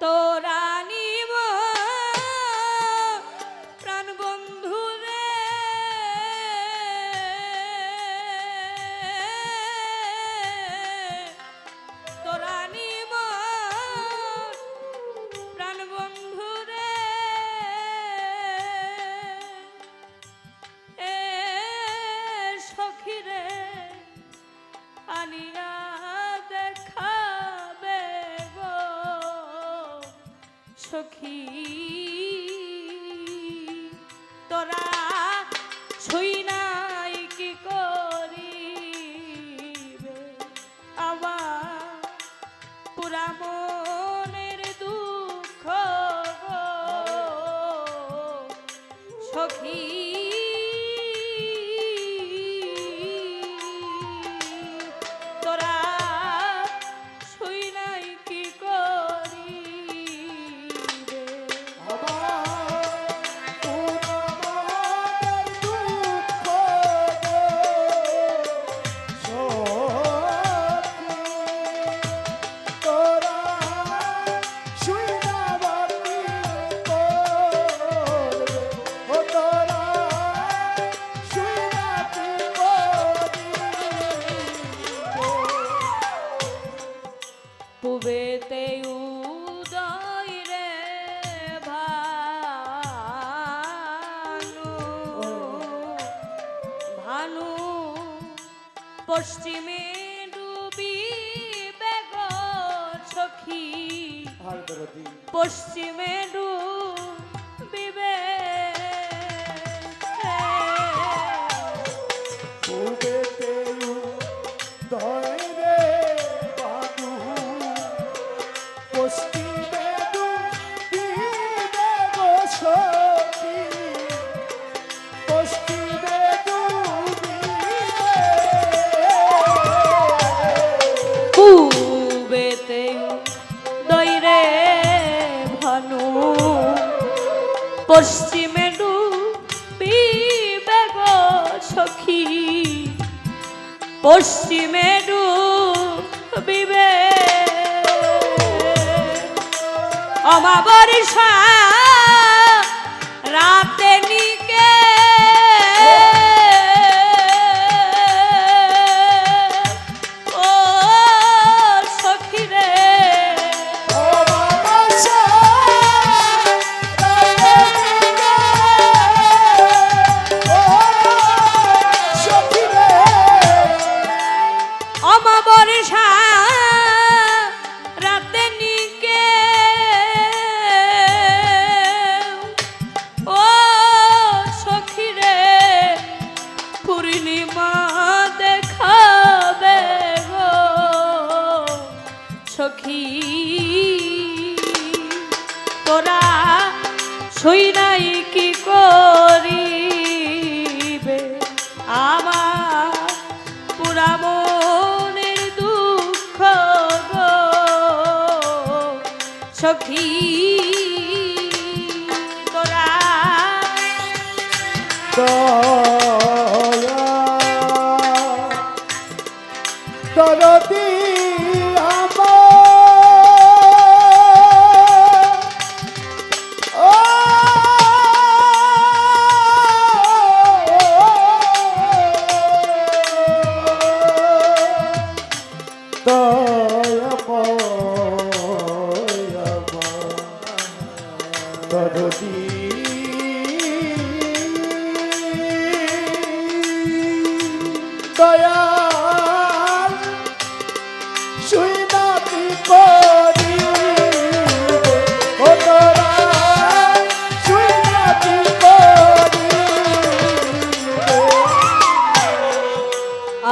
¡Tora! পশ্চিমে ডুব পশ্চিমে ডুবি বেগ সখী। পশ্চিমে ডুবিবে অমাবরিষা রাতে সখী তোরা। তো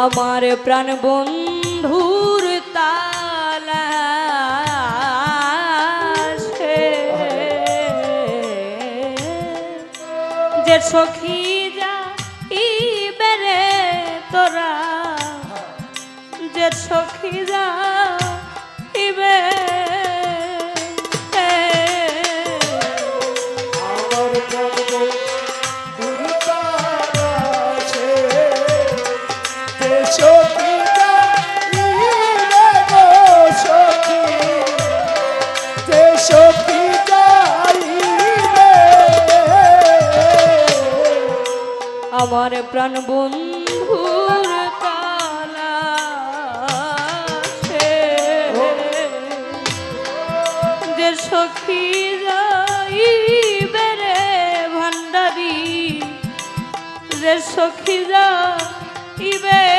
আমার প্রাণ বন্ধুর তালা যে সখী আমার প্রাণ বন্ধুর কালা যে সখী যাইবে রে ভান্ডারি যে সখী যাইবে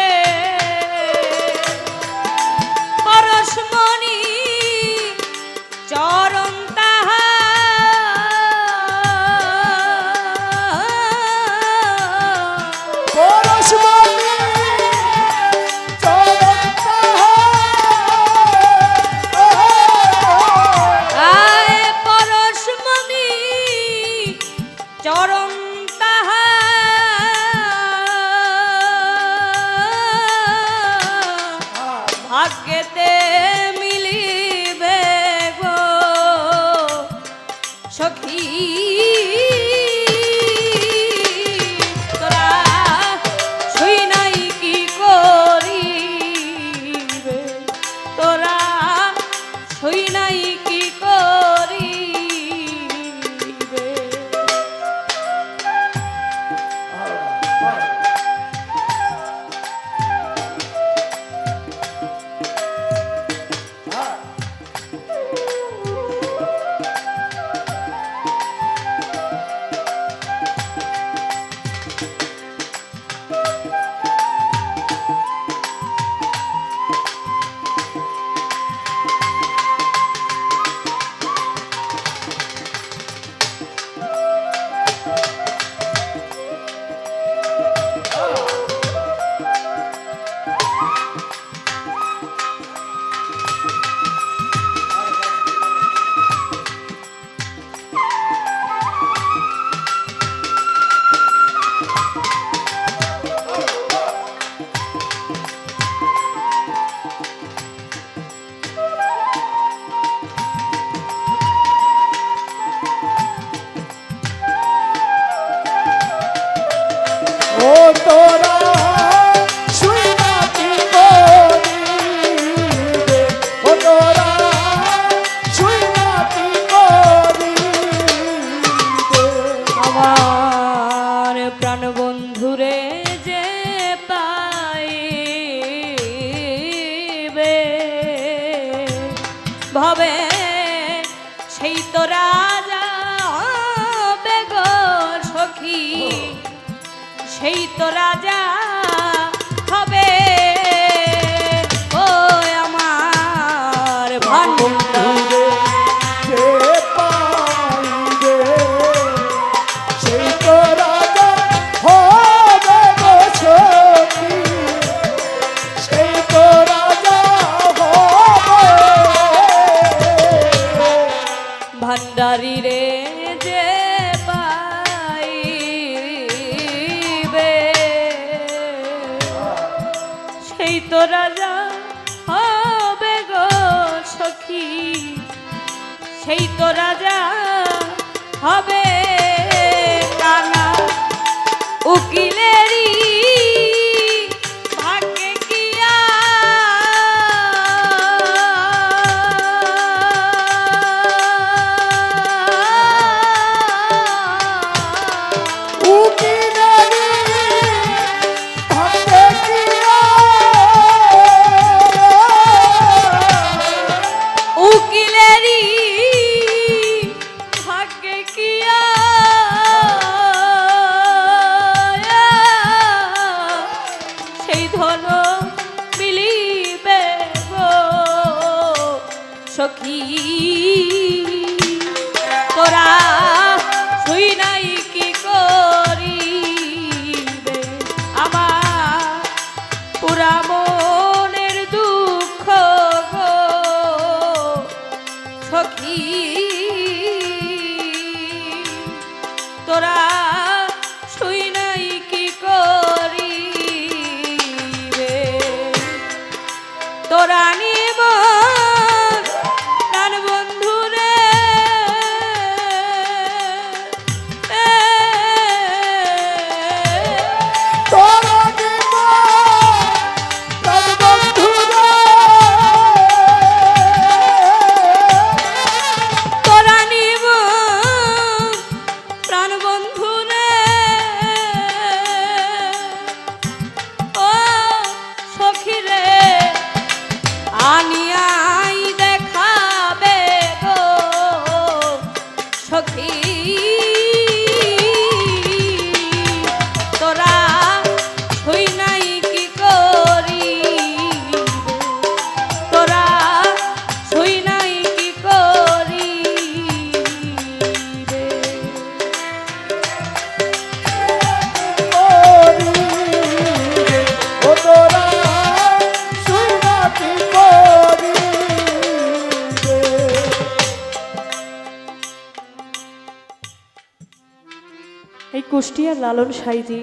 পাখি সেই তো রাজা সেই তো রাজা হবে কাঙা উকিলেরই সখী। কুষ্টিয়ার লালন সাইজি।